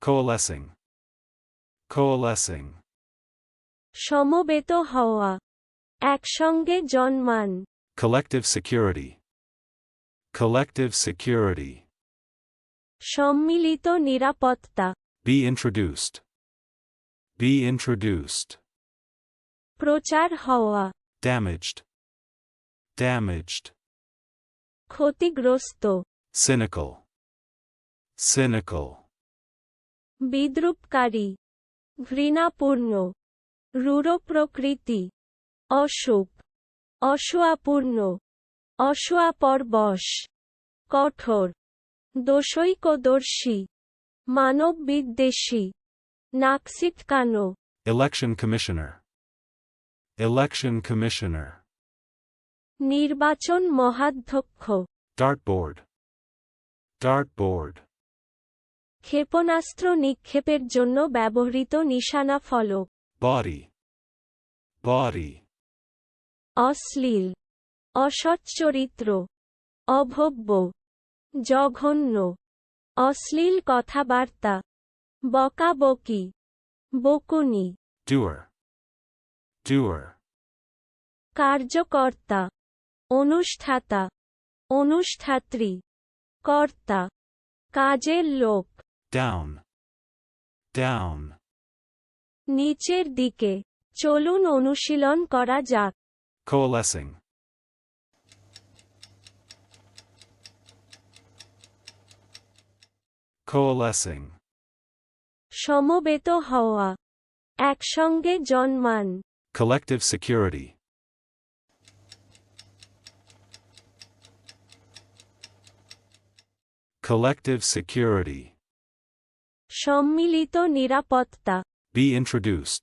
coalescing, coalescing, সমবেত হওয়া একসঙ্গে জন্মান collective security, collective security, সম্মিলিত নিরাপত্তা be introduced, be introduced, প্রচার হওয়া damaged, damaged, ক্ষতিগ্রস্ত cynical, cynical, বিদ্রুপকারী ঘৃণাপূর্ণ রূঢ় প্রকৃতি অসুখ অসুয়াপূর্ণ অসুয়াপরবশ কঠোর দোষৈকদর্শী মানব বিদ্বেষী নাকসিটকানো election commissioner, election commissioner, নির্বাচন মহাধ্যক্ষ। Dartboard, dartboard, ক্ষেপণাস্ত্র নিক্ষেপের জন্য ব্যবহৃত নিশানা ফলক। Body, body, অশ্লীল। অসচ্চরিত্র অভব্য। জঘন্য। অশ্লীল কথাবার্তা। বকাবকি। বকুনি। Doer, doer, কার্যকর্তা। অনুষ্ঠাতা। অনুষ্ঠাত্রী। কর্তা। কাজের লোক। Down, down, নিচের দিকে চলুন অনুশীলন করা যাক coalescing, coalescing, সমবেত হওয়া একসঙ্গে জন্মান collective security, collective security, সম্মিলিত নিরাপত্তা be introduced,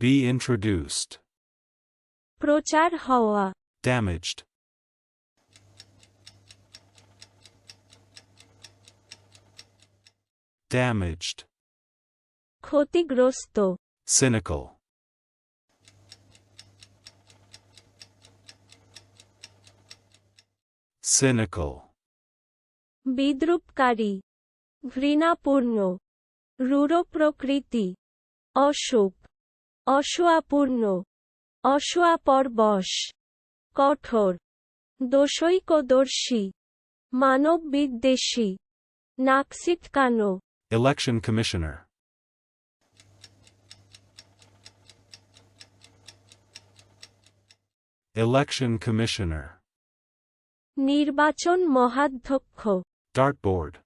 be introduced, প্রচার হওয়া damaged, damaged, ক্ষতিগ্রস্ত cynical, Cynical, বিদ্রুপকারী ঘৃণাপূর্ণ রূঢ় প্রকৃতি অসুখ অসুয়াপূর্ণ অসুয়াপরবশ কঠোর দোষৈকদর্শী মানব বিদ্বেষী নাকসিটকানো election commissioner, election commissioner, নির্বাচন মহাধ্যক্ষ। Dartboard,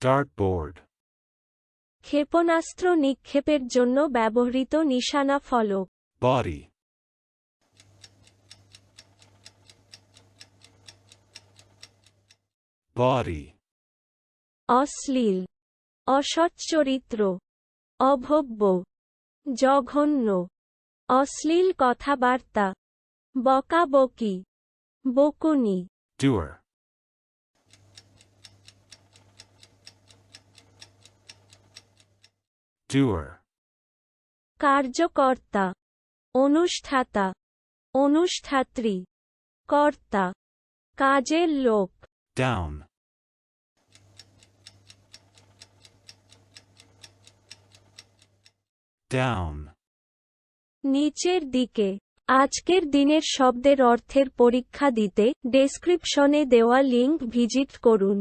dartboard, ক্ষেপণাস্ত্র নিক্ষেপের জন্য ব্যবহৃত নিশানা ফলক। Body, body, অশ্লীল। অসচ্চরিত্র। অভব্য। জঘন্য অশ্লীল কথাবার্তা বকাবকি বকুনি। Doer, doer, কার্যকর্তা অনুষ্ঠাতা অনুষ্ঠাত্রী কর্তা কাজের লোক। Down, down, নিচের দিকে আজকের দিনের শব্দের অর্থের পরীক্ষা দিতে ডেসক্রিপশনে দেওয়া লিংক ভিজিট করুন।